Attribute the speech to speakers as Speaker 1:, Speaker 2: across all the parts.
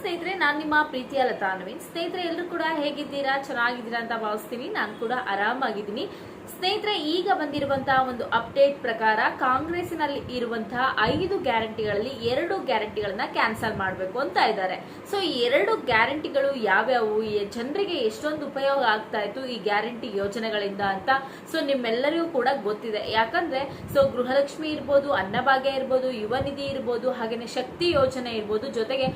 Speaker 1: ಸ್ನೇಹಿತರೆ, ನಾನು ನಿಮ್ಮ ಪ್ರೀತಿಯ ಲತಾ ನವೀನ್ ಸ್ನೇಹಿತರೆ ಎಲ್ಲರೂ ಕೂಡ ಹೇಗಿದ್ದೀರಾ? ಚೆನ್ನಾಗಿದ್ದೀರಾ ಅಂತ ಭಾವಿಸ್ತೀನಿ. ನಾನು ಕೂಡ ಆರಾಮಾಗಿದ್ದೀನಿ. ಸ್ನೇಹಿತರೆ, ಈಗ ಬಂದಿರುವಂತಹ ಒಂದು ಅಪ್ಡೇಟ್ ಪ್ರಕಾರ ಕಾಂಗ್ರೆಸ್ನಲ್ಲಿ ಇರುವಂತಹ ಐದು ಗ್ಯಾರಂಟಿಗಳಲ್ಲಿ ಎರಡು ಗ್ಯಾರಂಟಿಗಳನ್ನ ಕ್ಯಾನ್ಸಲ್ ಮಾಡಬೇಕು ಅಂತ ಇದ್ದಾರೆ. ಸೊ ಈ ಎರಡು ಗ್ಯಾರಂಟಿಗಳು ಯಾವ್ಯಾವು? ಜನರಿಗೆ ಎಷ್ಟೊಂದು ಉಪಯೋಗ ಆಗ್ತಾ ಇತ್ತು ಈ ಗ್ಯಾರಂಟಿ ಯೋಜನೆಗಳಿಂದ ಅಂತ? ಸೊ ನಿಮ್ಮೆಲ್ಲರಿಗೂ ಕೂಡ ಗೊತ್ತಿದೆ. ಯಾಕಂದ್ರೆ ಸೊ ಗೃಹಲಕ್ಷ್ಮಿ ಇರ್ಬೋದು, ಅನ್ನಭಾಗ್ಯ ಇರ್ಬೋದು, ಯುವ ನಿಧಿ ಇರ್ಬೋದು, ಹಾಗೇನೆ ಶಕ್ತಿ ಯೋಜನೆ ಇರ್ಬೋದು, ಜೊತೆಗೆ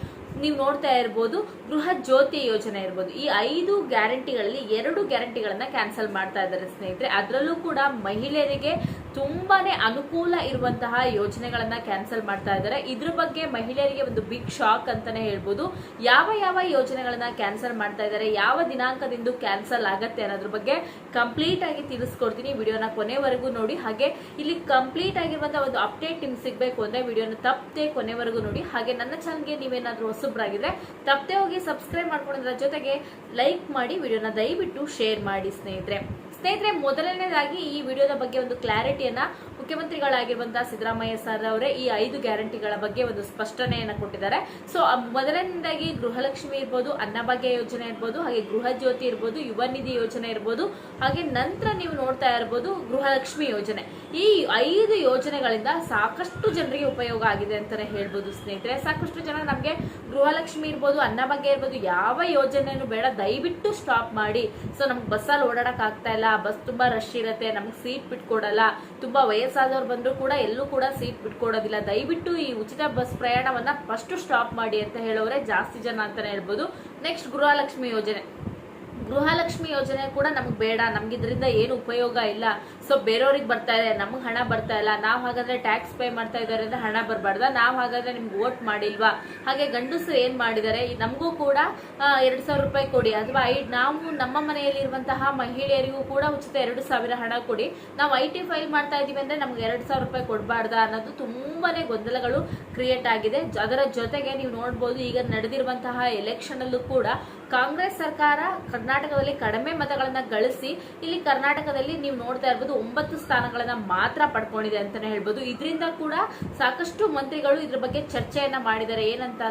Speaker 1: ನೀವು ನೋಡ್ತಾ ಇರ್ಬೋದು, ಗೃಹ ಜ್ಯೋತಿ ಯೋಜನೆ ಇರ್ಬೋದು. ಈ ಐದು ಗ್ಯಾರಂಟಿಗಳಲ್ಲಿ ಎರಡು ಗ್ಯಾರಂಟಿಗಳನ್ನ ಕ್ಯಾನ್ಸಲ್ ಮಾಡ್ತಾ ಇದ್ದಾರೆ ಸ್ನೇಹಿತರೆ. ಅದರಲ್ಲೂ ಕೂಡ ಮಹಿಳೆಯರಿಗೆ ತುಂಬಾನೇ ಅನುಕೂಲ ಇರುವಂತಹ ಯೋಜನೆಗಳನ್ನ ಕ್ಯಾನ್ಸಲ್ ಮಾಡ್ತಾ ಇದ್ದಾರೆ. ಇದ್ರ ಬಗ್ಗೆ ಮಹಿಳೆಯರಿಗೆ ಒಂದು ಬಿಗ್ ಶಾಕ್ ಅಂತಾನೆ ಹೇಳ್ಬೋದು. ಯಾವ ಯಾವ ಯೋಜನೆಗಳನ್ನ ಕ್ಯಾನ್ಸಲ್ ಮಾಡ್ತಾ ಇದ್ದಾರೆ, ಯಾವ ದಿನಾಂಕದಿಂದ ಕ್ಯಾನ್ಸಲ್ ಆಗತ್ತೆ ಅನ್ನೋದ್ರ ಬಗ್ಗೆ ಕಂಪ್ಲೀಟ್ ಆಗಿ ತಿಳಿಸ್ಕೊಡ್ತೀನಿ. ವಿಡಿಯೋನ ಕೊನೆವರೆಗೂ ನೋಡಿ. ಹಾಗೆ ಇಲ್ಲಿ ಕಂಪ್ಲೀಟ್ ಆಗಿರುವಂತಹ ಒಂದು ಅಪ್ಡೇಟ್ ನಿಮ್ಗೆ ಸಿಗಬೇಕು ಅಂದ್ರೆ ವಿಡಿಯೋನ ತಪ್ಪದೆ ಕೊನೆವರೆಗೂ ನೋಡಿ. ಹಾಗೆ ನನ್ನ ಚಾನಲ್ಗೆ ನೀವೇನಾದ್ರೂ ಹೊಸಬ್ರಾಗಿದ್ರೆ ತಪ್ಪದೆ ಹೋಗಿ ಸಬ್ಸ್ಕ್ರೈಬ್ ಮಾಡ್ಕೊಂಡ್ರ ಜೊತೆಗೆ ಲೈಕ್ ಮಾಡಿ, ವಿಡಿಯೋನ ದಯವಿಟ್ಟು ಶೇರ್ ಮಾಡಿ ಸ್ನೇಹಿತರೆ. ಸ್ನೇಹಿತರೆ, ಮೊದಲನೇದಾಗಿ ಈ ವಿಡಿಯೋದ ಬಗ್ಗೆ ಒಂದು ಕ್ಲಾರಿಟಿಯನ್ನ ಮುಖ್ಯಮಂತ್ರಿಗಳಾಗಿರುವಂತಹ ಸಿದ್ದರಾಮಯ್ಯ ಸರ್ ಅವರೇ ಈ ಐದು ಗ್ಯಾರಂಟಿಗಳ ಬಗ್ಗೆ ಒಂದು ಸ್ಪಷ್ಟನೆಯನ್ನ ಕೊಟ್ಟಿದ್ದಾರೆ. ಸೊ ಮೊದಲನೇದಾಗಿ ಗೃಹಲಕ್ಷ್ಮಿ ಇರ್ಬೋದು ಅನ್ನಭಾಗ್ಯ ಯೋಜನೆ ಇರ್ಬೋದು, ಹಾಗೆ ಗೃಹ ಜ್ಯೋತಿ ಇರ್ಬೋದು, ಯುವ ನಿಧಿ ಯೋಜನೆ ಇರ್ಬೋದು, ಹಾಗೆ ನಂತರ ನೀವು ನೋಡ್ತಾ ಇರ್ಬೋದು ಗೃಹಲಕ್ಷ್ಮಿ ಯೋಜನೆ. ಈ ಐದು ಯೋಜನೆಗಳಿಂದ ಸಾಕಷ್ಟು ಜನರಿಗೆ ಉಪಯೋಗ ಆಗಿದೆ ಅಂತಾನೆ ಹೇಳ್ಬೋದು ಸ್ನೇಹಿತರೆ. ಸಾಕಷ್ಟು ಜನ ನಮಗೆ ಗೃಹಲಕ್ಷ್ಮಿ ಇರ್ಬೋದು ಅನ್ನಭಾಗ್ಯ ಇರ್ಬೋದು, ಯಾವ ಯೋಜನೆಯೂ ಬೇಡ, ದಯವಿಟ್ಟು ಸ್ಟಾಪ್ ಮಾಡಿ. ಸೊ ನಮ್ಗೆ ಬಸ್ಸಲ್ಲಿ ಓಡಾಡಕ್ ಆಗ್ತಾ ಇಲ್ಲ ಬಸ್ ತುಂಬಾ ರಶ್ ಇರುತ್ತೆ, ನಮ್ಗೆ ಸೀಟ್ ಬಿಟ್ಕೊಡಲ್ಲ. ತುಂಬಾ ವಯಸ್ಸಾದವ್ರು ಬಂದ್ರೂ ಕೂಡ ಎಲ್ಲೂ ಕೂಡ ಸೀಟ್ ಬಿಟ್ಕೊಡೋದಿಲ್ಲ. ದಯವಿಟ್ಟು ಈ ಉಚಿತ ಬಸ್ ಪ್ರಯಾಣವನ್ನ ಫಸ್ಟ್ ಸ್ಟಾಪ್ ಮಾಡಿ ಅಂತ ಹೇಳೋರೆ ಜಾಸ್ತಿ ಜನ ಅಂತಾನೆ ಹೇಳ್ಬೋದು. ನೆಕ್ಸ್ಟ್ ಗೃಹಲಕ್ಷ್ಮಿ ಯೋಜನೆ. ಗೃಹಲಕ್ಷ್ಮಿ ಯೋಜನೆ ಕೂಡ ನಮ್ಗೆ ಬೇಡ. ನಮ್ಗೆ ಇದರಿಂದ ಏನು ಉಪಯೋಗ ಇಲ್ಲ. ಸೊ ಬೇರೆಯವ್ರಿಗೆ ಬರ್ತಾ ಇದೆ. ನಮ್ಗೆ ಹಣ ಬರ್ತಾ ಇಲ್ಲ. ನಾವು ಹಾಗಾದ್ರೆ ಟ್ಯಾಕ್ಸ್ ಪೇ ಮಾಡ್ತಾ ಇದ್ದಾರೆ ಅಂದ್ರೆ ಹಣ ಬರಬಾರ್ದ? ನಾವು ಹಾಗಾದ್ರೆ ನಿಮ್ಗೆ ವೋಟ್ ಮಾಡಿಲ್ವಾ? ಹಾಗೆ ಗಂಡಸರು ಏನ್ ಮಾಡಿದ್ದಾರೆ? ನಮಗೂ ಕೂಡ ಎರಡ್ ಸಾವಿರ ರೂಪಾಯಿ ಕೊಡಿ. ಅಥವಾ ಐ, ನಾವು ನಮ್ಮ ಮನೆಯಲ್ಲಿರುವಂತಹ ಮಹಿಳೆಯರಿಗೂ ಕೂಡ ಉಚಿತ ಎರಡು ಸಾವಿರ ಹಣ ಕೊಡಿ. ನಾವು ಐ ಟಿ ಫೈಲ್ ಮಾಡ್ತಾ ಇದೀವಿ ಅಂದ್ರೆ ನಮ್ಗೆ ಎರಡು ಸಾವಿರ ರೂಪಾಯಿ ಕೊಡಬಾರ್ದ ಅನ್ನೋದು ತುಂಬಾನೇ ಗೊಂದಲಗಳು ಕ್ರಿಯೇಟ್ ಆಗಿದೆ. ಅದರ ಜೊತೆಗೆ ನೀವು ನೋಡ್ಬೋದು, ಈಗ ನಡೆದಿರುವಂತಹ ಎಲೆಕ್ಷನ್ ಅಲ್ಲೂ ಕೂಡ ಕಾಂಗ್ರೆಸ್ ಸರ್ಕಾರ ಕರ್ನಾಟಕದಲ್ಲಿ ಕಡಿಮೆ ಮತಗಳನ್ನ ಗಳಿಸಿ, ಇಲ್ಲಿ ಕರ್ನಾಟಕದಲ್ಲಿ ನೀವು ನೋಡ್ತಾ ಇರ್ಬೋದು ಒಂಬತ್ತು ಸ್ಥಾನಗಳನ್ನ ಮಾತ್ರ ಪಡ್ಕೊಂಡಿದೆ ಅಂತಾನೆ ಹೇಳ್ಬೋದು. ಇದರಿಂದ ಕೂಡ ಸಾಕಷ್ಟು ಮಂತ್ರಿಗಳು ಇದ್ರ ಬಗ್ಗೆ ಚರ್ಚೆಯನ್ನ ಮಾಡಿದ್ದಾರೆ. ಏನಂತ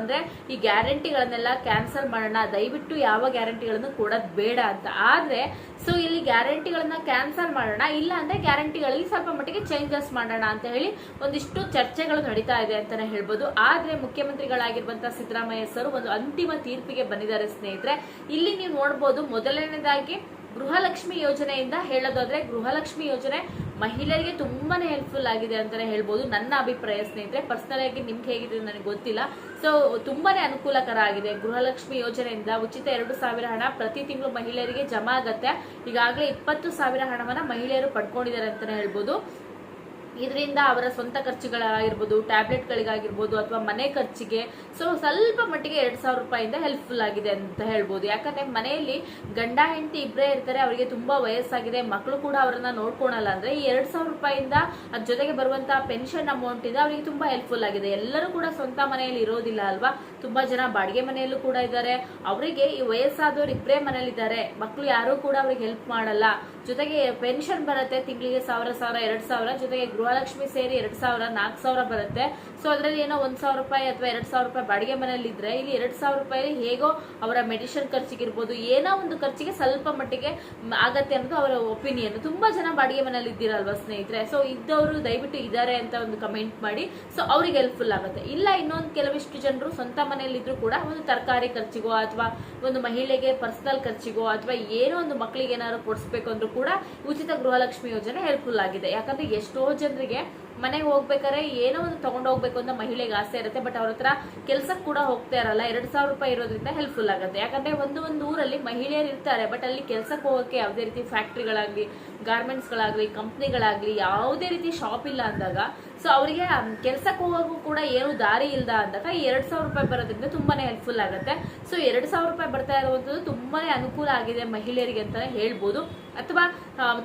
Speaker 1: ಈ ಗ್ಯಾರಂಟಿಗಳನ್ನೆಲ್ಲ ಕ್ಯಾನ್ಸಲ್ ಮಾಡೋಣ, ದಯವಿಟ್ಟು ಯಾವ ಗ್ಯಾರಂಟಿಗಳನ್ನು ಕೊಡೋದ್ ಬೇಡ ಅಂತ. ಆದ್ರೆ, ಸೊ ಇಲ್ಲಿ ಗ್ಯಾರಂಟಿಗಳನ್ನ ಕ್ಯಾನ್ಸಲ್ ಮಾಡೋಣ, ಇಲ್ಲ ಅಂದ್ರೆ ಗ್ಯಾರಂಟಿಗಳಲ್ಲಿ ಸ್ವಲ್ಪ ಮಟ್ಟಿಗೆ ಚೇಂಜಸ್ ಮಾಡೋಣ ಅಂತ ಹೇಳಿ ಒಂದಿಷ್ಟು ಚರ್ಚೆಗಳು ನಡೀತಾ ಇದೆ ಅಂತಾನೆ ಹೇಳ್ಬೋದು. ಆದ್ರೆ ಮುಖ್ಯಮಂತ್ರಿಗಳಾಗಿರುವಂತಹ ಸಿದ್ದರಾಮಯ್ಯ ಸರ್ ಒಂದು ಅಂತಿಮ ತೀರ್ಪಿಗೆ ಬಂದಿದ್ದಾರೆ ಸ್ನೇಹಿತರೆ. ಇಲ್ಲಿ ನೀವು ನೋಡ್ಬೋದು ಮೊದಲನೇದಾಗಿ ಗೃಹಲಕ್ಷ್ಮಿ ಯೋಜನೆಯಿಂದ ಹೇಳೋದಾದ್ರೆ ಗೃಹಲಕ್ಷ್ಮಿ ಯೋಜನೆ ಮಹಿಳೆಯರಿಗೆ ತುಂಬಾನೇ ಹೆಲ್ಪ್ಫುಲ್ ಆಗಿದೆ ಅಂತಾನೆ ಹೇಳ್ಬೋದು. ನನ್ನ ಅಭಿಪ್ರಾಯ ಸ್ನೇಹಿತರೆ ಪರ್ಸನಲ್ ಆಗಿ ನಿಮ್ಗೆ ಹೇಗಿದೆ ನನಗೆ ಗೊತ್ತಿಲ್ಲ. ಸೊ ತುಂಬಾನೇ ಅನುಕೂಲಕರ ಆಗಿದೆ ಗೃಹಲಕ್ಷ್ಮಿ ಯೋಜನೆಯಿಂದ. ಉಚಿತ ಎರಡು ಸಾವಿರ ಹಣ ಪ್ರತಿ ತಿಂಗಳು ಮಹಿಳೆಯರಿಗೆ ಜಮಾ ಆಗತ್ತೆ. ಈಗಾಗಲೇ ಇಪ್ಪತ್ತು ಸಾವಿರ ಹಣವನ್ನ ಮಹಿಳೆಯರು ಪಡ್ಕೊಂಡಿದ್ದಾರೆ ಅಂತಾನೆ ಹೇಳ್ಬೋದು. ಇದರಿಂದ ಅವರ ಸ್ವಂತ ಖರ್ಚುಗಳಾಗಿರ್ಬೋದು ಟ್ಯಾಬ್ಲೆಟ್ಗಳಿಗಾಗಿರ್ಬೋದು ಅಥವಾ ಮನೆ ಖರ್ಚಿಗೆ ಸೊ ಸ್ವಲ್ಪ ಮಟ್ಟಿಗೆ ಎರಡು ಸಾವಿರ ರೂಪಾಯಿಂದ ಹೆಲ್ಪ್ಫುಲ್ ಆಗಿದೆ ಅಂತ ಹೇಳ್ಬೋದು. ಯಾಕಂದ್ರೆ ಮನೆಯಲ್ಲಿ ಗಂಡ, ಹೆಂಡತಿ ಇಬ್ಬರೇ ಇರ್ತಾರೆ, ಅವರಿಗೆ ತುಂಬಾ ವಯಸ್ಸಾಗಿದೆ ಮಕ್ಕಳು ಕೂಡ ಅವರನ್ನ ನೋಡ್ಕೊಳಲ್ಲ ಅಂದ್ರೆ ಈ ಎರಡು ಸಾವಿರ ರೂಪಾಯಿಂದ ಅದ್ರ ಜೊತೆಗೆ ಬರುವಂಥ ಪೆನ್ಷನ್ ಅಮೌಂಟ್ ಇದೆ ಅವರಿಗೆ ತುಂಬಾ ಹೆಲ್ಪ್ಫುಲ್ ಆಗಿದೆ. ಎಲ್ಲರೂ ಕೂಡ ಸ್ವಂತ ಮನೆಯಲ್ಲಿ ಇರೋದಿಲ್ಲ ಅಲ್ವಾ? ತುಂಬಾ ಜನ ಬಾಡಿಗೆ ಮನೆಯಲ್ಲೂ ಕೂಡ ಇದ್ದಾರೆ. ಅವರಿಗೆ ಈ ವಯಸ್ಸಾದವ್ರು ಇಬ್ಬರೇ ಮನೇಲಿದ್ದಾರೆ ಮಕ್ಕಳು ಯಾರೂ ಕೂಡ ಅವ್ರಿಗೆ ಹೆಲ್ಪ್ ಮಾಡಲ್ಲ. ಜೊತೆಗೆ ಪೆನ್ಷನ್ ಬರುತ್ತೆ, ತಿಂಗಳಿಗೆ ಸಾವಿರ ಸಾವಿರ, ಎರಡು ಸಾವಿರ. ಜೊತೆಗೆ ಗೃಹಲಕ್ಷ್ಮಿ ಸೇರಿ ಎರಡ್ ಸಾವಿರ ನಾಲ್ಕು ಸಾವಿರ ಬರುತ್ತೆ. ಸೊ ಅದರಲ್ಲಿ ಏನೋ ಒಂದ್ ಸಾವಿರ ರೂಪಾಯಿ ಅಥವಾ ಎರಡ್ ಸಾವಿರ ರೂಪಾಯಿ ಬಾಡಿಗೆ ಮನೆಯಲ್ಲಿ ಇದ್ರೆ, ಇಲ್ಲಿ ಎರಡ್ ಸಾವಿರ ರೂಪಾಯಿ ಹೇಗೋ ಅವರ ಮೆಡಿಸಿನ್ ಖರ್ಚಿಗಿರ್ಬೋದು, ಏನೋ ಒಂದು ಖರ್ಚಿಗೆ ಸ್ವಲ್ಪ ಮಟ್ಟಿಗೆ ಆಗತ್ತೆ ಅನ್ನೋದು ಅವರ ಒಪಿನಿಯನ್ ತುಂಬಾ ಜನ ಬಾಡಿಗೆ ಮನೆಯಲ್ಲಿ ಇದ್ದೀರಲ್ವಾ ಸ್ನೇಹಿತರೆ? ಸೊ ಇದ್ದವರು ದಯವಿಟ್ಟು ಇದ್ದಾರೆ ಅಂತ ಒಂದು ಕಮೆಂಟ್ ಮಾಡಿ ಸೊ ಅವ್ರಿಗೆ ಹೆಲ್ಪ್ಫುಲ್ ಆಗುತ್ತೆ. ಇಲ್ಲ, ಇನ್ನೊಂದು ಕೆಲವಿಷ್ಟು ಜನರು ಸ್ವಂತ ಮನೆಯಲ್ಲಿ ಇದ್ರು ಕೂಡ ಒಂದು ತರಕಾರಿ ಖರ್ಚಿಗೋ ಅಥವಾ ಒಂದು ಮಹಿಳೆಗೆ ಪರ್ಸನಲ್ ಖರ್ಚಿಗೋ ಅಥವಾ ಏನೋ ಒಂದು ಮಕ್ಕಳಿಗೆ ಏನಾದ್ರು ಕೊಡಿಸ್ಬೇಕು ಅಂದ್ರೂ ಕೂಡ ಉಚಿತ ಗೃಹಲಕ್ಷ್ಮಿ ಯೋಜನೆ ಹೆಲ್ಪ್ಫುಲ್ ಆಗಿದೆ. ಯಾಕಂದ್ರೆ ಎಷ್ಟೋ ಜನರಿಗೆ ಮನೆಗೆ ಹೋಗ್ಬೇಕಾದ್ರೆ ಏನೋ ಒಂದು ತಗೊಂಡು ಹೋಗ್ಬೇಕು ಅಂತ ಮಹಿಳೆಗೆ ಆಸೆ ಇರುತ್ತೆ ಬಟ್ ಅವ್ರ ಹತ್ರ ಕೆಲ್ಸಕ್ಕೆ ಕೂಡ ಹೋಗ್ತಾ ಇರಲ್ಲ. ಎರಡ್ ಸಾವಿರ ರೂಪಾಯಿ ಇರೋದ್ರಿಂದ ಹೆಲ್ಪ್ಫುಲ್ ಆಗುತ್ತೆ. ಯಾಕಂದ್ರೆ ಒಂದು ಒಂದು ಊರಲ್ಲಿ ಮಹಿಳೆಯರು ಇರ್ತಾರೆ ಬಟ್ ಅಲ್ಲಿ ಕೆಲ್ಸಕ್ಕೆ ಹೋಗೋಕೆ ಯಾವುದೇ ರೀತಿ ಫ್ಯಾಕ್ಟ್ರಿಗಳಾಗ್ಲಿ ಗಾರ್ಮೆಂಟ್ಸ್ಗಳಾಗ್ಲಿ, ಕಂಪ್ನಿಗಳಾಗಲಿ ಯಾವುದೇ ರೀತಿ ಶಾಪ್ ಇಲ್ಲ ಅಂದಾಗ ಸೊ ಅವರಿಗೆ ಕೆಲಸಕ್ಕೆ ಹೋಗೋಕ್ಕೂ ಕೂಡ ಏನು ದಾರಿ ಇಲ್ಲ ಅಂದಾಗ ಎರಡು ಸಾವಿರ ರೂಪಾಯಿ ಬರೋದ್ರಿಂದ ತುಂಬಾ ಹೆಲ್ಪ್ಫುಲ್ ಆಗುತ್ತೆ. ಸೊ ಎರಡು ಸಾವಿರ ರೂಪಾಯಿ ಬರ್ತಾ ಇರುವಂಥದ್ದು ತುಂಬಾ ಅನುಕೂಲ ಆಗಿದೆ ಮಹಿಳೆಯರಿಗೆ ಅಂತಲೇ ಹೇಳ್ಬೋದು. ಅಥವಾ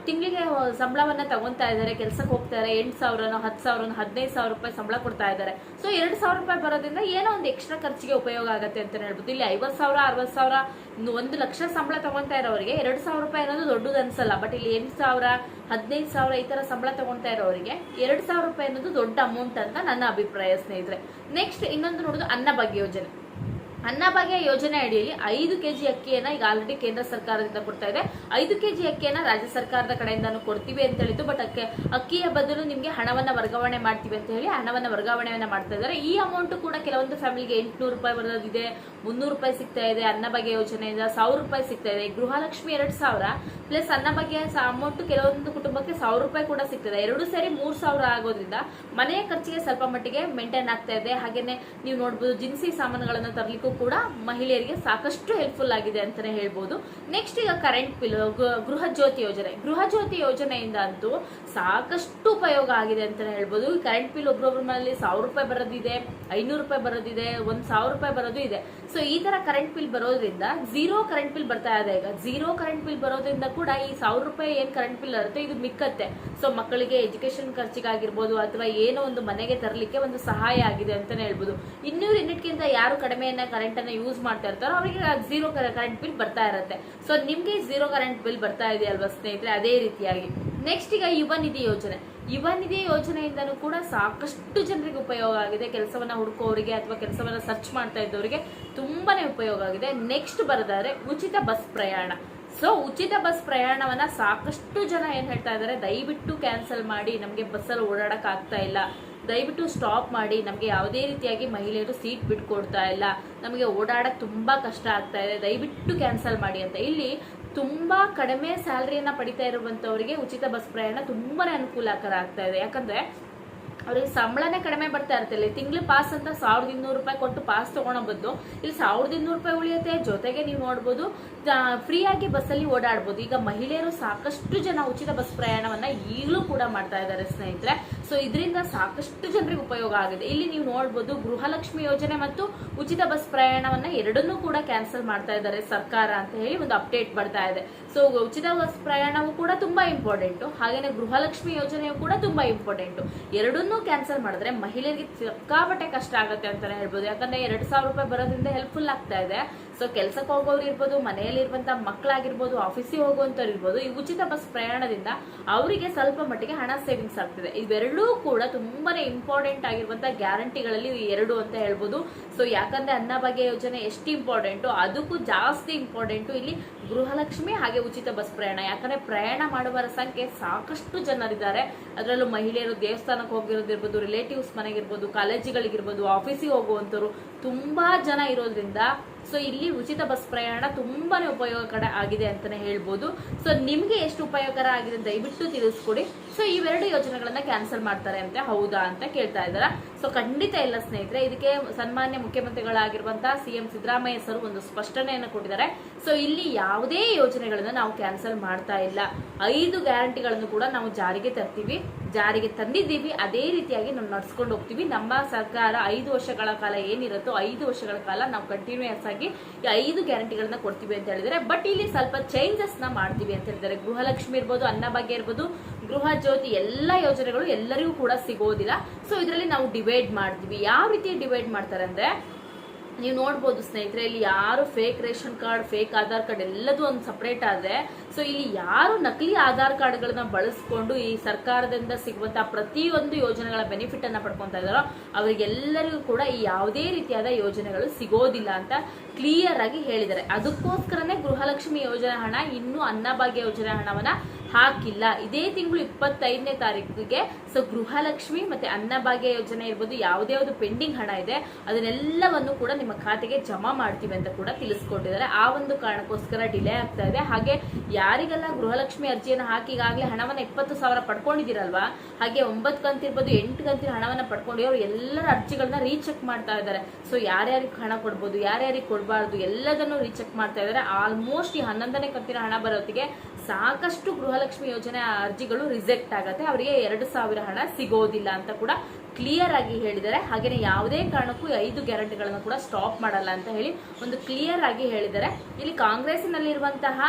Speaker 1: ತಿಂಗಳಿಗೆ ಸಂಬಳವನ್ನು ತಗೊಂತಾ ಇದ್ದಾರೆ ಕೆಲ್ಸಕ್ಕೆ ಹೋಗ್ತಾರೆ, ಎಂಟು ಸಾವಿರನೋ ಹತ್ತು ಸಾವಿರನೋ, ಹದಿನೈದು ಸಾವಿರ ರೂಪಾಯಿ ಸಂಬಳ ಕೊಡ್ತಾ ಇದ್ದಾರೆ. ಸೊ ಎರಡು ಸಾವಿರ ರೂಪಾಯಿ ಬರೋದ್ರಿಂದ ಏನೋ ಒಂದು ಎಕ್ಸ್ಟ್ರಾ ಖರ್ಚಿಗೆ ಉಪಯೋಗ ಆಗುತ್ತೆ ಅಂತ ಹೇಳ್ಬೋದು. ಇಲ್ಲಿ ಐವತ್ತು ಸಾವಿರ ಅರವತ್ತು ಸಾವಿರ, ಒಂದು ಲಕ್ಷ ಸಂಬಳ ತಗೊಂತಾ ಇರೋರಿಗೆ ಎರಡು ಸಾವಿರ ರೂಪಾಯಿ ಅನ್ನೋದು ದೊಡ್ಡದು ಅನ್ಸಲ್ಲ. ಬಟ್ ಇಲ್ಲಿ ಎಂಟು ಹದಿನೈದು ಸಾವಿರ ಈ ತರ ಸಂಬಳ ತಗೊಂತಾ ಇರೋರಿಗೆ ಎರಡು ಸಾವಿರ ರೂಪಾಯಿ ಅನ್ನೋದು ದೊಡ್ಡ ಅಮೌಂಟ್ ಅಂತ ನನ್ನ ಅಭಿಪ್ರಾಯ ಸ್ನೇಹಿತರೆ. ನೆಕ್ಸ್ಟ್ ಇನ್ನೊಂದು ನೋಡೋದು ಅನ್ನಭಾಗ್ಯ ಯೋಜನೆ. ಅನ್ನಭಾಗ್ಯ ಯೋಜನೆ ಅಡಿಯಲ್ಲಿ ಐದು ಕೆಜಿ ಅಕ್ಕಿಯನ್ನ ಈಗ ಆಲ್ರೆಡಿ ಕೇಂದ್ರ ಸರ್ಕಾರದಿಂದ ಕೊಡ್ತಾ ಇದೆ. ಐದು ಕೆಜಿ ಅಕ್ಕಿಯನ್ನ ರಾಜ್ಯ ಸರ್ಕಾರದ ಕಡೆಯಿಂದಾನು ಕೊಡ್ತೀವಿ ಅಂತ ಹೇಳಿದ್ದು ಬಟ್ ಅಕ್ಕಿ, ಅಕ್ಕಿಯ ಬದಲು ನಿಮ್ಗೆ ಹಣವನ್ನ ವರ್ಗಾವಣೆ ಮಾಡ್ತೀವಿ ಅಂತ ಹೇಳಿ ಹಣವನ್ನ ವರ್ಗಾವಣೆಯನ್ನ ಮಾಡ್ತಾ ಇದ್ದಾರೆ. ಈ ಅಮೌಂಟ್ ಕೂಡ ಕೆಲವೊಂದು ಫ್ಯಾಮಿಲಿಗೆ ಎಂಟುನೂರು ರೂಪಾಯಿ ಬರೋದಿದೆ, ಮುನ್ನೂರು ರೂಪಾಯಿ ಸಿಗ್ತಾ ಇದೆ ಅನ್ನಭಾಗ್ಯ ಯೋಜನೆಯಿಂದ, ಸಾವಿರ ರೂಪಾಯಿ ಸಿಗ್ತಾ ಇದೆ. ಗೃಹಲಕ್ಷ್ಮಿ ಎರಡು ಸಾವಿರ ಪ್ಲಸ್ ಅನ್ನಭಾಗ್ಯ ಅಮೌಂಟ್ ಕೆಲವೊಂದು ಕುಟುಂಬಕ್ಕೆ ಸಾವಿರ ರೂಪಾಯಿ ಕೂಡ ಸಿಗ್ತದೆ. ಎರಡು ಸೇರಿ ಮೂರು ಸಾವಿರ ಆಗೋದ್ರಿಂದ ಮನೆಯ ಖರ್ಚಿಗೆ ಸ್ವಲ್ಪ ಮಟ್ಟಿಗೆ ಮೇಂಟೈನ್ ಆಗ್ತಾ ಇದೆ. ಹಾಗೇನೆ ನೀವು ನೋಡ್ಬೋದು ಜಿನ್ಸಿ ಸಾಮಾನುಗಳನ್ನ ತರಲಿಕ್ಕೂ ಕೂಡ ಮಹಿಳೆಯರಿಗೆ ಸಾಕಷ್ಟು ಹೆಲ್ಪ್ಫುಲ್ ಆಗಿದೆ ಅಂತಾನೆ ಹೇಳ್ಬೋದು. ನೆಕ್ಸ್ಟ್ ಈಗ ಕರೆಂಟ್ ಬಿಲ್ ಗೃಹ ಜ್ಯೋತಿ ಯೋಜನೆ. ಗೃಹ ಜ್ಯೋತಿ ಯೋಜನೆಯಿಂದ ಅಂತೂ ಸಾಕಷ್ಟು ಉಪಯೋಗ ಆಗಿದೆ ಅಂತ ಹೇಳ್ಬೋದು. ಕರೆಂಟ್ ಬಿಲ್ ಒಬ್ಬೊಬ್ಬರ ಮನೆಯಲ್ಲಿ ಸಾವಿರ ರೂಪಾಯಿ ಬರೋದಿದೆ, ಐನೂರು ರೂಪಾಯಿ ಬರೋದಿದೆ, ಒಂದು ಸಾವಿರ ರೂಪಾಯಿ ಬರೋದು ಇದೆ. ಸೊ ಈ ತರ ಕರೆಂಟ್ ಬಿಲ್ ಬರೋದ್ರಿಂದ ಝೀರೋ ಕರೆಂಟ್ ಬಿಲ್ ಬರ್ತಾ ಇದೆ ಈಗ. ಝೀರೋ ಕರೆಂಟ್ ಬಿಲ್ ಬರೋದ್ರಿಂದ ಕೂಡ ಈ ಸಾವಿರ ರೂಪಾಯಿ ಏನು ಕರೆಂಟ್ ಬಿಲ್ ಇರುತ್ತೆ ಇದು ಮಿಕ್ಕತ್ತೆ. ಸೊ ಮಕ್ಕಳಿಗೆ ಎಜುಕೇಶನ್ ಖರ್ಚಿಗಾಗಿರ್ಬೋದು ಅಥವಾ ಏನೋ ಒಂದು ಮನೆಗೆ ತರಲಿಕ್ಕೆ ಒಂದು ಸಹಾಯ ಆಗಿದೆ ಅಂತಲೇ ಹೇಳ್ಬೋದು. ಇನ್ನೂರು ಯೂನಿಟ್ಗಿಂತ ಯಾರು ಕಡಿಮೆಯನ್ನ ಕರೆಂಟ್ ಅನ್ನ ಯೂಸ್ ಮಾಡ್ತಾ ಇರ್ತಾರೋ ಅವರಿಗೆ ಝೀರೋ ಕರೆಂಟ್ ಬಿಲ್ ಬರ್ತಾ ಇರುತ್ತೆ. ಸೊ ನಿಮಗೆ ಝೀರೋ ಕರೆಂಟ್ ಬಿಲ್ ಬರ್ತಾ ಇದೆ ಅಲ್ವಾ ಸ್ನೇಹಿತರೆ? ಅದೇ ರೀತಿಯಾಗಿ. ನೆಕ್ಸ್ಟ್ ಈಗ ಯುವ ನಿಧಿ ಯೋಜನೆ. ಯುವ ನಿಧಿ ಯೋಜನೆಯಿಂದನೂ ಕೂಡ ಸಾಕಷ್ಟು ಜನರಿಗೆ ಉಪಯೋಗ ಆಗಿದೆ. ಕೆಲಸವನ್ನ ಹುಡುಕೋರಿಗೆ ಅಥವಾ ಕೆಲಸವನ್ನ ಸರ್ಚ್ ಮಾಡ್ತಾ ಇದ್ದವರಿಗೆ ತುಂಬಾನೇ ಉಪಯೋಗ ಆಗಿದೆ. ನೆಕ್ಸ್ಟ್ ಬರೋದಾದ್ರೆ ಉಚಿತ ಬಸ್ ಪ್ರಯಾಣ. ಸೊ ಉಚಿತ ಬಸ್ ಪ್ರಯಾಣವನ್ನ ಸಾಕಷ್ಟು ಜನ ಏನ್ ಹೇಳ್ತಾ ಇದ್ದಾರೆ? ದಯವಿಟ್ಟು ಕ್ಯಾನ್ಸಲ್ ಮಾಡಿ, ನಮಗೆ ಬಸ್ಸಲ್ಲಿ ಓಡಾಡಕ್ ಆಗ್ತಾ ಇಲ್ಲ. ದಯವಿಟ್ಟು ಸ್ಟಾಪ್ ಮಾಡಿ, ನಮಗೆ ಯಾವುದೇ ರೀತಿಯಾಗಿ ಮಹಿಳೆಯರು ಸೀಟ್ ಬಿಟ್ಕೊಡ್ತಾ ಇಲ್ಲ. ನಮಗೆ ಓಡಾಡಕ್ ತುಂಬಾ ಕಷ್ಟ ಆಗ್ತಾ ಇದೆ. ದಯವಿಟ್ಟು ಕ್ಯಾನ್ಸಲ್ ಮಾಡಿ ಅಂತ. ಇಲ್ಲಿ ತುಂಬಾ ಕಡಿಮೆ ಸ್ಯಾಲರಿಯನ್ನ ಪಡಿತಾ ಇರುವಂತವರಿಗೆ ಉಚಿತ ಬಸ್ ಪ್ರಯಾಣ ತುಂಬಾನೇ ಅನುಕೂಲಕರ ಆಗ್ತಾ ಇದೆ. ಯಾಕಂದ್ರೆ ಅವ್ರಿಗೆ ಸಂಬಳನೇ ಕಡಿಮೆ ಬರ್ತಾ ಇರ್ತಿಲ್ಲ ತಿಂಗಳು ಪಾಸ್ ಅಂತ ಸಾವಿರದ ಇನ್ನೂರು ರೂಪಾಯಿ ಕೊಟ್ಟು ಪಾಸ್ ತಗೊಳೋ ಬದಲು ಇಲ್ಲಿ ಸಾವಿರದ ಇನ್ನೂರು ರೂಪಾಯಿ ಉಳಿಯುತ್ತೆ. ಜೊತೆಗೆ ನೀವು ನೋಡ್ಬೋದು ಫ್ರೀ ಆಗಿ ಬಸ್ಸಲ್ಲಿ ಓಡಾಡ್ಬೋದು. ಈಗ ಮಹಿಳೆಯರು ಸಾಕಷ್ಟು ಜನ ಉಚಿತ ಬಸ್ ಪ್ರಯಾಣವನ್ನ ಈಗಲೂ ಕೂಡ ಮಾಡ್ತಾ ಇದ್ದಾರೆ ಸ್ನೇಹಿತರೆ. ಸೊ ಇದರಿಂದ ಸಾಕಷ್ಟು ಜನರಿಗೆ ಉಪಯೋಗ ಆಗಿದೆ. ಇಲ್ಲಿ ನೀವು ನೋಡ್ಬೋದು ಗೃಹಲಕ್ಷ್ಮಿ ಯೋಜನೆ ಮತ್ತು ಉಚಿತ ಬಸ್ ಪ್ರಯಾಣವನ್ನ ಎರಡನ್ನೂ ಕೂಡ ಕ್ಯಾನ್ಸಲ್ ಮಾಡ್ತಾ ಇದ್ದಾರೆ ಸರ್ಕಾರ ಅಂತ ಹೇಳಿ ಒಂದು ಅಪ್ಡೇಟ್ ಬರ್ತಾ ಇದೆ. ಸೊ ಉಚಿತ ಬಸ್ ಪ್ರಯಾಣವು ಕೂಡ ತುಂಬಾ ಇಂಪಾರ್ಟೆಂಟ್ ಹಾಗೇನೆ ಗೃಹಲಕ್ಷ್ಮಿ ಯೋಜನೆಯು ಕೂಡ ತುಂಬಾ ಇಂಪಾರ್ಟೆಂಟ್ ಎರಡನ್ನೂ ಕ್ಯಾನ್ಸಲ್ ಮಾಡಿದ್ರೆ ಮಹಿಳೆಯರಿಗೆ ಸಿಕ್ಕಾಪಟ್ಟೆ ಕಷ್ಟ ಆಗುತ್ತೆ ಅಂತಾನೆ ಹೇಳ್ಬೋದು. ಯಾಕಂದ್ರೆ ಎರಡ್ ಸಾವಿರ ರೂಪಾಯಿ ಬರೋದ್ರಿಂದ ಹೆಲ್ಪ್ಫುಲ್ ಆಗ್ತಾ ಇದೆ. ಸೊ ಕೆಲ್ಸಕ್ಕೆ ಹೋಗೋರು ಇರ್ಬೋದು ಮನೆಯಲ್ಲಿ ಇರುವಂತ ಮಕ್ಕಳಾಗಿರ್ಬೋದು ಆಫೀಸಿಗೆ ಹೋಗುವಂತವ್ರು ಇರ್ಬೋದು, ಈ ಉಚಿತ ಬಸ್ ಪ್ರಯಾಣದಿಂದ ಅವರಿಗೆ ಸ್ವಲ್ಪ ಮಟ್ಟಿಗೆ ಹಣ ಸೇವಿಂಗ್ಸ್ ಆಗ್ತಿದೆ. ಇವೆರಡೂ ಕೂಡ ತುಂಬಾನೇ ಇಂಪಾರ್ಟೆಂಟ್ ಆಗಿರುವಂತ ಗ್ಯಾರಂಟಿಗಳಲ್ಲಿ ಎರಡು ಅಂತ ಹೇಳ್ಬೋದು. ಸೊ ಯಾಕಂದ್ರೆ ಅನ್ನಭಾಗ್ಯ ಯೋಜನೆ ಎಷ್ಟು ಇಂಪಾರ್ಟೆಂಟು ಅದಕ್ಕೂ ಜಾಸ್ತಿ ಇಂಪಾರ್ಟೆಂಟು ಇಲ್ಲಿ ಗೃಹಲಕ್ಷ್ಮಿ ಹಾಗೆ ಉಚಿತ ಬಸ್ ಪ್ರಯಾಣ. ಯಾಕಂದ್ರೆ ಪ್ರಯಾಣ ಮಾಡುವರ ಸಂಖ್ಯೆ ಸಾಕಷ್ಟು ಜನರಿದ್ದಾರೆ. ಅದರಲ್ಲೂ ಮಹಿಳೆಯರು ದೇವಸ್ಥಾನಕ್ಕೆ ಹೋಗಿರೋದಿರ್ಬೋದು ರಿಲೇಟಿವ್ಸ್ ಮನೆಗಿರ್ಬೋದು ಕಾಲೇಜುಗಳಿಗಿರ್ಬೋದು ಆಫೀಸಿಗೆ ಹೋಗುವಂಥವ್ರು ತುಂಬಾ ಜನ ಇರೋದ್ರಿಂದ ಸೊ ಇಲ್ಲಿ ಉಚಿತ ಬಸ್ ಪ್ರಯಾಣ ತುಂಬಾನೇ ಉಪಯೋಗಕರ ಆಗಿದೆ ಅಂತಾನೆ ಹೇಳ್ಬೋದು. ಸೊ ನಿಮ್ಗೆ ಎಷ್ಟು ಉಪಯೋಗಕರ ಆಗಿದೆ ದಯವಿಟ್ಟು ತಿಳಿಸ್ಕೊಡಿ. ಸೊ ಇವೆರಡು ಯೋಜನೆಗಳನ್ನ ಕ್ಯಾನ್ಸಲ್ ಮಾಡ್ತಾರೆ ಅಂತ. ಹೌದಾ ಅಂತ ಕೇಳ್ತಾ ಇದ್ದಾರೆ? ಸೊ ಖಂಡಿತ ಇಲ್ಲ ಸ್ನೇಹಿತರೆ, ಇದಕ್ಕೆ ಸನ್ಮಾನ್ಯ ಮುಖ್ಯಮಂತ್ರಿಗಳಾಗಿರುವಂತಹ ಸಿಎಂ ಸಿದ್ದರಾಮಯ್ಯ ಸರ್ ಒಂದು ಸ್ಪಷ್ಟನೆಯನ್ನು ಕೊಟ್ಟಿದ್ದಾರೆ. ಸೊ ಇಲ್ಲಿ ಯಾವುದೇ ಯೋಜನೆಗಳನ್ನ ನಾವು ಕ್ಯಾನ್ಸಲ್ ಮಾಡ್ತಾ ಇಲ್ಲ. ಐದು ಗ್ಯಾರಂಟಿಗಳನ್ನು ಕೂಡ ನಾವು ಜಾರಿಗೆ ತರ್ತೀವಿ. ಜಾರಿಗೆ ತಂದಿದ್ದೀವಿ. ಅದೇ ರೀತಿಯಾಗಿ ನಾವು ನಡ್ಸ್ಕೊಂಡು ಹೋಗ್ತೀವಿ. ನಮ್ಮ ಸರ್ಕಾರ ಐದು ವರ್ಷಗಳ ಕಾಲ ಏನಿರುತ್ತೋ ಐದು ವರ್ಷಗಳ ಕಾಲ ನಾವು ಕಂಟಿನ್ಯೂಸ್ ಆಗಿ ಐದು ಗ್ಯಾರಂಟಿಗಳನ್ನ ಕೊಡ್ತೀವಿ ಅಂತ ಹೇಳಿದರೆ ಬಟ್ ಇಲ್ಲಿ ಸ್ವಲ್ಪ ಚೇಂಜಸ್ನ ಮಾಡ್ತೀವಿ ಅಂತ ಹೇಳಿದ್ದಾರೆ. ಗೃಹಲಕ್ಷ್ಮಿ ಇರ್ಬೋದು, ಅನ್ನಭಾಗ್ಯ ಇರ್ಬೋದು ಗೃಹ ಜ್ಯೋತಿ ಎಲ್ಲ ಯೋಜನೆಗಳು ಎಲ್ಲರಿಗೂ ಕೂಡ ಸಿಗೋದಿಲ್ಲ. ಸೊ ಇದರಲ್ಲಿ ನಾವು ಡಿವೈಡ್ ಮಾಡ್ತೀವಿ. ಯಾವ ರೀತಿ ಡಿವೈಡ್ ಮಾಡ್ತಾರೆ ಅಂದ್ರೆ, ನೀವು ನೋಡ್ಬೋದು ಸ್ನೇಹಿತರೆ, ಇಲ್ಲಿ ಯಾರು fake ration card fake Aadhaar card ಎಲ್ಲದೂ ಒಂದು ಸಪ್ರೇಟ್ ಆದ್ರೆ ಸೊ ಇಲ್ಲಿ ಯಾರು ನಕಲಿ ಆಧಾರ್ ಕಾರ್ಡ್ಗಳನ್ನ ಬಳಸ್ಕೊಂಡು ಈ ಸರ್ಕಾರದಿಂದ ಸಿಗುವಂತಹ ಪ್ರತಿಯೊಂದು ಯೋಜನೆಗಳ ಬೆನಿಫಿಟ್ ಅನ್ನ ಪಡ್ಕೊತಾ ಇದಾರೋ ಅವರಿಗೆಲ್ಲರಿಗೂ ಕೂಡ ಈ ಯಾವುದೇ ರೀತಿಯಾದ ಯೋಜನೆಗಳು ಸಿಗೋದಿಲ್ಲ ಅಂತ ಕ್ಲಿಯರ್ ಆಗಿ ಹೇಳಿದ್ದಾರೆ. ಅದಕ್ಕೋಸ್ಕರನೇ ಗೃಹಲಕ್ಷ್ಮಿ ಯೋಜನೆ ಹಣ ಇನ್ನೂ ಅನ್ನಭಾಗ್ಯ ಯೋಜನೆ ಹಣವನ್ನ ಹಾಕಿಲ್ಲ. ಇದೇ ತಿಂಗಳು ಇಪ್ಪತ್ತೈದನೇ ತಾರೀಕಿಗೆ ಸೊ ಗೃಹಲಕ್ಷ್ಮಿ ಮತ್ತೆ ಅನ್ನಭಾಗ್ಯ ಯೋಜನೆ ಇರ್ಬೋದು, ಯಾವುದೇ ಯಾವ್ದು ಪೆಂಡಿಂಗ್ ಹಣ ಇದೆ, ಅದನ್ನೆಲ್ಲವನ್ನು ಕೂಡ ನಿಮ್ಮ ಖಾತೆಗೆ ಜಮಾ ಮಾಡ್ತೀವಿ ಅಂತ ಕೂಡ ತಿಳಿಸ್ಕೊಟ್ಟಿದ್ದಾರೆ. ಆ ಒಂದು ಕಾರಣಕ್ಕೋಸ್ಕರ ಡಿಲೇ ಆಗ್ತಾ ಇದೆ. ಹಾಗೆ ಯಾರಿಗೆಲ್ಲ ಗೃಹಲಕ್ಷ್ಮಿ ಅರ್ಜಿಯನ್ನು ಹಾಕಿ ಈಗಾಗಲೇ ಹಣವನ್ನ ಇಪ್ಪತ್ತು ಸಾವಿರ ಪಡ್ಕೊಂಡಿದ್ದೀರಲ್ವಾ? ಹಾಗೆ ಒಂಬತ್ತು ಕಂತಿರ್ಬೋದು ಎಂಟು ಕಂತಿನ ಹಣವನ್ನ ಪಡ್ಕೊಂಡು ಅವರು ಎಲ್ಲರ ಅರ್ಜಿಗಳನ್ನ ರೀಚೆಕ್ ಮಾಡ್ತಾ ಇದ್ದಾರೆ. ಸೊ ಯಾರ್ಯಾರಿಗೆ ಹಣ ಕೊಡ್ಬೋದು, ಯಾರ್ಯಾರಿಗೆ ಕೊಡಬಾರ್ದು ಎಲ್ಲದನ್ನು ರೀಚೆಕ್ ಮಾಡ್ತಾ ಇದ್ದಾರೆ. ಆಲ್ಮೋಸ್ಟ್ ಈ ಹನ್ನೊಂದನೇ ಕಂತಿನ ಹಣ ಬರೋತ್ತಿಗೆ ಸಾಕಷ್ಟು ಗೃಹಲಕ್ಷ್ಮಿ ಯೋಜನೆ ಅರ್ಜಿಗಳು ರಿಜೆಕ್ಟ್ ಆಗುತ್ತೆ. ಅವರಿಗೆ ಎರಡು ಸಾವಿರ ಹಣ ಸಿಗೋದಿಲ್ಲ ಅಂತ ಕೂಡ ಕ್ಲಿಯರ್ ಆಗಿ ಹೇಳಿದ್ದಾರೆ. ಹಾಗೆಯೇ ಯಾವುದೇ ಕಾರಣಕ್ಕೂ ಐದು ಗ್ಯಾರಂಟಿಗಳನ್ನು ಕೂಡ ಸ್ಟಾಪ್ ಮಾಡಲ್ಲ ಅಂತ ಹೇಳಿ ಒಂದು ಕ್ಲಿಯರ್ ಆಗಿ ಹೇಳಿದ್ದಾರೆ. ಇಲ್ಲಿ ಕಾಂಗ್ರೆಸ್ನಲ್ಲಿರುವಂತಹ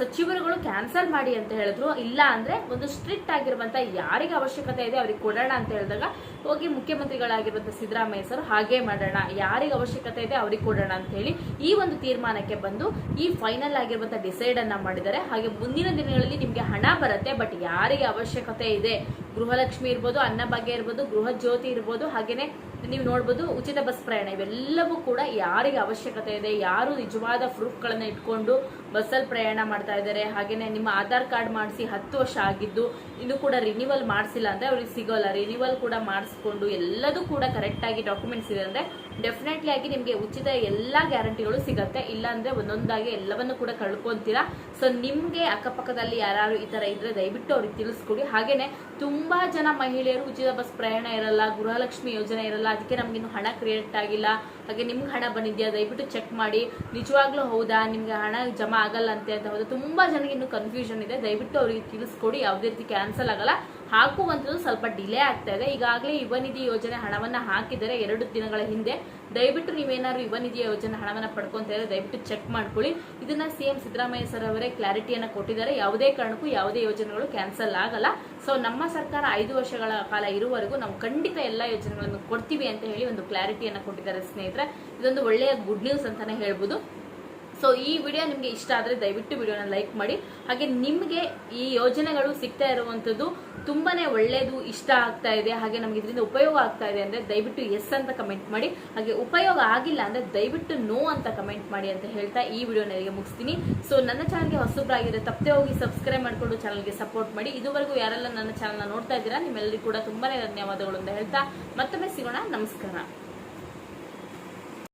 Speaker 1: ಸಚಿವರುಗಳು ಕ್ಯಾನ್ಸಲ್ ಮಾಡಿ ಅಂತ ಹೇಳಿದ್ರು. ಇಲ್ಲ ಅಂದ್ರೆ ಒಂದು ಸ್ಟ್ರಿಕ್ಟ್ ಆಗಿರುವಂತಹ ಯಾರಿಗೆ ಅವಶ್ಯಕತೆ ಇದೆ ಅವ್ರಿಗೆ ಕೊಡೋಣ ಅಂತ ಹೇಳಿದಾಗ ಹೋಗಿ ಮುಖ್ಯಮಂತ್ರಿಗಳಾಗಿರುವಂತಹ ಸಿದ್ದರಾಮಯ್ಯ ಸರ್ ಹಾಗೆ ಮಾಡೋಣ. ಯಾರಿಗೆ ಅವಶ್ಯಕತೆ ಇದೆ ಅವ್ರಿಗೆ ಕೊಡೋಣ ಅಂತ ಹೇಳಿ ಈ ಒಂದು ತೀರ್ಮಾನಕ್ಕೆ ಬಂದು ಈ ಫೈನಲ್ ಆಗಿರುವಂತಹ ಡಿಸೈಡ್ ಅನ್ನ ಮಾಡಿದ್ದಾರೆ. ಹಾಗೆ ಮುಂದಿನ ದಿನಗಳಲ್ಲಿ ನಿಮಗೆ ಹಣ ಬರುತ್ತೆ ಬಟ್ ಯಾರಿಗೆ ಅವಶ್ಯಕತೆ ಇದೆ ಗೃಹಲಕ್ಷ್ಮಿ ಇರ್ಬೋದು ಅನ್ನಭಾಗ್ಯ ಇರ್ಬೋದು ಗೃಹ ಜ್ಯೋತಿ ಇರ್ಬೋದು ಹಾಗೇನೆ ನೀವು ನೋಡ್ಬೋದು ಉಚಿತ ಬಸ್ ಪ್ರಯಾಣ ಇವೆಲ್ಲವೂ ಕೂಡ ಯಾರಿಗೆ ಅವಶ್ಯಕತೆ ಇದೆ, ಯಾರು ನಿಜವಾದ ಪ್ರೂಫ್ಗಳನ್ನು ಇಟ್ಕೊಂಡು ಬಸ್ಸಲ್ಲಿ ಪ್ರಯಾಣ ಮಾಡ್ತಾ ಇದ್ದಾರೆ. ಹಾಗೇನೆ ನಿಮ್ಮ ಆಧಾರ್ ಕಾರ್ಡ್ ಮಾಡಿಸಿ ಹತ್ತು ವರ್ಷ ಆಗಿದ್ದು ಇನ್ನು ಕೂಡ ರಿನಿವಲ್ ಮಾಡಿಸಿಲ್ಲ ಅಂದ್ರೆ ಅವ್ರಿಗೆ ಸಿಗೋಲ್ಲ. ರಿನಿವಲ್ ಕೂಡ ಮಾಡಿಸ್ಕೊಂಡು ಎಲ್ಲದೂ ಕೂಡ ಕರೆಕ್ಟ್ ಆಗಿ ಡಾಕ್ಯುಮೆಂಟ್ಸ್ ಇದೆ ಅಂದ್ರೆ ಡೆಫಿನೆಟ್ಲಿ ಆಗಿ ನಿಮಗೆ ಉಚಿತ ಎಲ್ಲ ಗ್ಯಾರಂಟಿಗಳು ಸಿಗುತ್ತೆ. ಇಲ್ಲ ಅಂದ್ರೆ ಒಂದೊಂದಾಗಿ ಎಲ್ಲವನ್ನು ಕೂಡ ಕಳ್ಕೊಂತೀರಾ? ಸೊ ನಿಮಗೆ ಅಕ್ಕಪಕ್ಕದಲ್ಲಿ ಯಾರು ಈ ತರ ಇದ್ರೆ ದಯವಿಟ್ಟು ಅವ್ರಿಗೆ ತಿಳಿಸ್ಕೊಡಿ. ಹಾಗೇನೆ ತುಂಬಾ ಜನ ಮಹಿಳೆಯರು ಉಚಿತ ಬಸ್ ಪ್ರಯಾಣ ಇರಲ್ಲ, ಗೃಹಲಕ್ಷ್ಮಿ ಯೋಜನೆ ಇರಲ್ಲ ಅದಕ್ಕೆ ನಮ್ಗಿನ್ನು ಹಣ ಕ್ರಿಯೇಟ್ ಆಗಿಲ್ಲ. ಹಾಗೆ ನಿಮ್ಗೆ ಹಣ ಬಂದಿದ್ಯಾ? ದಯವಿಟ್ಟು ಚೆಕ್ ಮಾಡಿ. ನಿಜವಾಗ್ಲೂ ಹೌದಾ? ನಿಮಗೆ ಹಣ ಜಮಾ ಆಗಲ್ಲ ಅಂತ ಅಂತ ಹೌದಾ? ತುಂಬಾ ಜನಕ್ಕೆ ಇನ್ನು ಕನ್ಫ್ಯೂಷನ್ ಇದೆ. ದಯವಿಟ್ಟು ಅವರಿಗೆ ತಿಳಿಸ್ಕೊಡಿ. ಯಾವುದೇ ರೀತಿ ಕ್ಯಾನ್ಸಲ್ ಆಗಲ್ಲ. ಹಾಕುವಂಥದ್ದು ಸ್ವಲ್ಪ ಡಿಲೇ ಆಗ್ತಾ ಇದೆ. ಈಗಾಗಲೇ ಯುವ ನಿಧಿ ಯೋಜನೆ ಹಣವನ್ನ ಹಾಕಿದರೆ ಎರಡು ದಿನಗಳ ಹಿಂದೆ ದಯವಿಟ್ಟು ನೀವೇನಾದ್ರು ಯುವ ನಿಧಿ ಯೋಜನೆ ಹಣವನ್ನ ಪಡ್ಕೊಂತ ಇದ್ರೆ ದಯವಿಟ್ಟು ಚೆಕ್ ಮಾಡ್ಕೊಳ್ಳಿ. ಇದನ್ನ ಸಿಎಂ ಸಿದ್ದರಾಮಯ್ಯ ಸರ್ ಅವರೇ ಕ್ಲಾರಿಟಿಯನ್ನ ಕೊಟ್ಟಿದ್ದಾರೆ. ಯಾವುದೇ ಕಾರಣಕ್ಕೂ ಯಾವುದೇ ಯೋಜನೆಗಳು ಕ್ಯಾನ್ಸಲ್ ಆಗಲ್ಲ. ಸೊ, ನಮ್ಮ ಸರ್ಕಾರ ಐದು ವರ್ಷಗಳ ಕಾಲ ಇರುವವರೆಗೂ ನಾವು ಖಂಡಿತ ಎಲ್ಲ ಯೋಜನೆಗಳನ್ನು ಕೊಡ್ತೀವಿ ಅಂತ ಹೇಳಿ ಒಂದು ಕ್ಲಾರಿಟಿಯನ್ನು ಕೊಟ್ಟಿದ್ದಾರೆ ಸ್ನೇಹಿತರೆ. ಇದೊಂದು ಒಳ್ಳೆಯ ಗುಡ್ ನ್ಯೂಸ್ ಅಂತಾನೆ ಹೇಳ್ಬೋದು. ಸೊ ಈ ವಿಡಿಯೋ ನಿಮಗೆ ಇಷ್ಟ ಆದರೆ ದಯವಿಟ್ಟು ವಿಡಿಯೋನ ಲೈಕ್ ಮಾಡಿ. ಹಾಗೆ ನಿಮಗೆ ಈ ಯೋಜನೆಗಳು ಸಿಗ್ತಾ ಇರುವಂಥದ್ದು ತುಂಬಾ ಒಳ್ಳೆಯದು ಇಷ್ಟ ಆಗ್ತಾ ಇದೆ. ಹಾಗೆ ನಮ್ಗೆ ಇದರಿಂದ ಉಪಯೋಗ ಆಗ್ತಾ ಇದೆ ಅಂದರೆ ದಯವಿಟ್ಟು ಎಸ್ ಅಂತ ಕಮೆಂಟ್ ಮಾಡಿ. ಹಾಗೆ ಉಪಯೋಗ ಆಗಿಲ್ಲ ಅಂದರೆ ದಯವಿಟ್ಟು ನೋ ಅಂತ ಕಮೆಂಟ್ ಮಾಡಿ ಅಂತ ಹೇಳ್ತಾ ಈ ವಿಡಿಯೋನ ಇಲ್ಲಿಗೆ ಮುಗಿಸ್ತೀನಿ. ಸೊ ನನ್ನ ಚಾನಲ್ಗೆ ಹೊಸಬ್ರಾಗಿದ್ರೆ ತಪ್ಪದೆ ಹೋಗಿ ಸಬ್ಸ್ಕ್ರೈಬ್ ಮಾಡಿಕೊಂಡು ಚಾನಲ್ಗೆ ಸಪೋರ್ಟ್ ಮಾಡಿ. ಇದುವರೆಗೂ ಯಾರೆಲ್ಲ ನನ್ನ ಚಾನಲ್ನ ನೋಡ್ತಾ ಇದ್ದೀರಾ, ನಿಮ್ಮೆಲ್ಲರಿಗೂ ಕೂಡ ತುಂಬಾ ಧನ್ಯವಾದಗಳು ಅಂತ ಹೇಳ್ತಾ ಮತ್ತೊಮ್ಮೆ ಸಿಗೋಣ. ನಮಸ್ಕಾರ.